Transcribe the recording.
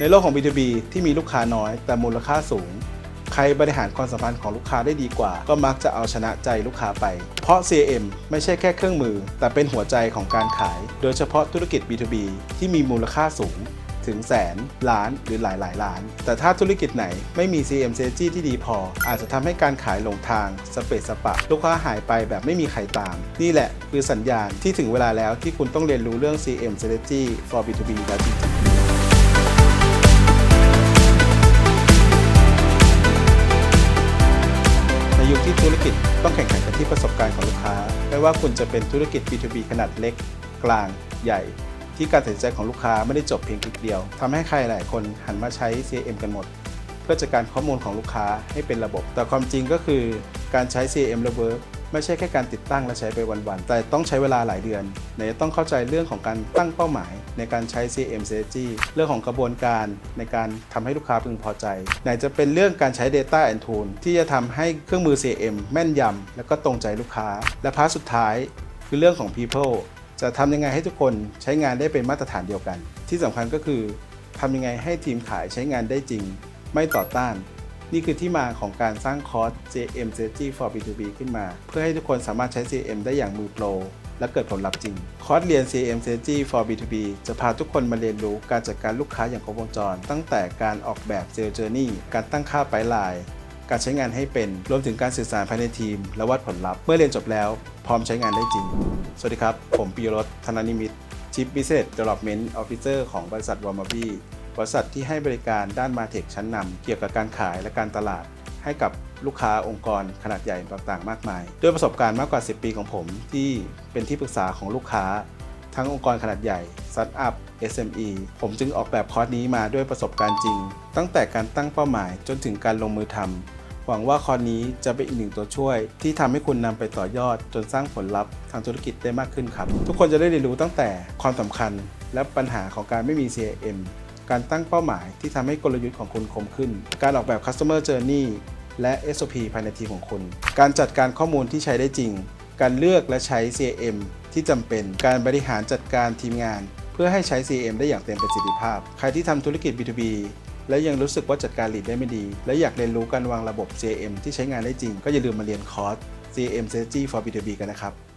ในโลกของ B2B ที่มีลูกค้าน้อย แต่มูลค่าสูง ใครบริหารความสัมพันธ์ของลูกค้าได้ดีกว่า ก็มักจะเอาชนะใจลูกค้าไป เพราะ CRM ไม่ใช่แค่เครื่องมือ แต่เป็นหัวใจของการขาย โดยเฉพาะธุรกิจ B2B ที่มีมูลค่าสูง ถึงแสน ล้านหรือหลายหลายล้าน แต่ถ้าธุรกิจไหนไม่มี CM strategy ที่ดีพอ อาจจะทำให้การขายหลงทางสเปซสปะ ลูกค้าหายไปแบบไม่มีใครตาม นี่แหละคือสัญญาณที่ถึงเวลาแล้วที่คุณต้องเรียนรู้เรื่อง CM strategy for B2B แล้วจริงๆ ธุรกิจต้องแข่งขันกันที่ประสบการณ์ของลูกค้า ไม่ว่าคุณจะเป็นธุรกิจ B2B ขนาดเล็ก กลาง ใหญ่ ที่การตัดสินใจของลูกค้าไม่ได้จบเพียงคลิกเดียวทำให้ใครหลายคนหันมาใช้ CRM กันหมด เพื่อจัดการข้อมูลของลูกค้าให้เป็นระบบ แต่ความจริงก็คือการใช้ CRM ระเบิร์ ไม่ใช่แค่การติดตั้งและใช้ไปวันๆ แต่ต้องใช้เวลาหลายเดือนไหนจะต้องเข้าใจเรื่องของการตั้งเป้าหมาย ในการใช้ C M strategy เรื่องของกระบวนการในการทำให้ลูกค้าพึงพอใจ ไหนจะเป็นเรื่องการใช้ Data and Tool ที่จะทำให้เครื่องมือ C M แม่นยำและก็ตรงใจลูกค้า และพาร์ทสุดท้ายคือเรื่องของ People จะทำยังไงให้ทุกคนใช้งานได้เป็นมาตรฐานเดียวกัน ที่สำคัญก็คือทำยังไงให้ทีมขายใช้งานได้จริง ไม่ต่อต้าน นี่คือที่มาของการสร้างคอร์ส JM Strategy for B2B ขึ้นมา เพื่อให้ทุกคนสามารถใช้ CM ได้อย่างมือโปรและเกิดผลลัพธ์จริง คอร์สเรียน CM Strategy for B2B จะพาทุกคนมาเรียนรู้การจัดการลูกค้าอย่างครบวงจร ตั้งแต่การออกแบบ Sales Journey การตั้งค่าไปลายการใช้งานให้เป็น รวมถึงการสื่อสารภายในทีม และวัดผลลัพธ์ เมื่อเรียนจบแล้ว พร้อมใช้งานได้จริง สวัสดีครับ ผมปียรสธนานิมิตร Chief Business Development Officer ของบริษัทวอร์มาบี้ บริษัทที่ให้บริการด้านมาเทคชั้นนำเกี่ยวกับการขายและการตลาดให้กับลูกค้าองค์กรขนาดใหญ่ต่างๆ มากมาย ด้วยประสบการณ์มากกว่า 10 ปีของผม ที่เป็นที่ปรึกษาของลูกค้า ทั้งองค์กรขนาดใหญ่สตาร์ทอัพ SME ผมจึงออกแบบคอร์สนี้มาด้วยประสบการณ์จริง ตั้งแต่การตั้งเป้าหมายจนถึงการลงมือทำหวังว่าคอร์สนี้จะเป็นอีกหนึ่งตัวช่วย ที่ทำให้คุณนำไปต่อยอด จนสร้างผลลัพธ์ทางธุรกิจได้มากขึ้นครับ ทุกคนจะได้เรียนรู้ตั้งแต่ความสำคัญ และปัญหาของการไม่มี CRM การตั้งเป้าหมายที่ทำให้กลยุทธ์ของคุณคมขึ้น การออกแบบ Customer Journey และ SOP ภายในทีมของคุณ การจัดการข้อมูลที่ใช้ได้จริง การเลือกและใช้ CRM ที่จำเป็น การบริหารจัดการทีมงาน เพื่อให้ใช้ CRM ได้อย่างเต็มประสิทธิภาพ ใครที่ทำธุรกิจ B2B และยังรู้สึกว่าจัดการ lead ได้ไม่ดี และอยากเรียนรู้การวางระบบ CRM ที่ใช้งานได้จริง ก็อย่าลืมมาเรียนคอร์ส CRM Strategy for B2B กันนะครับ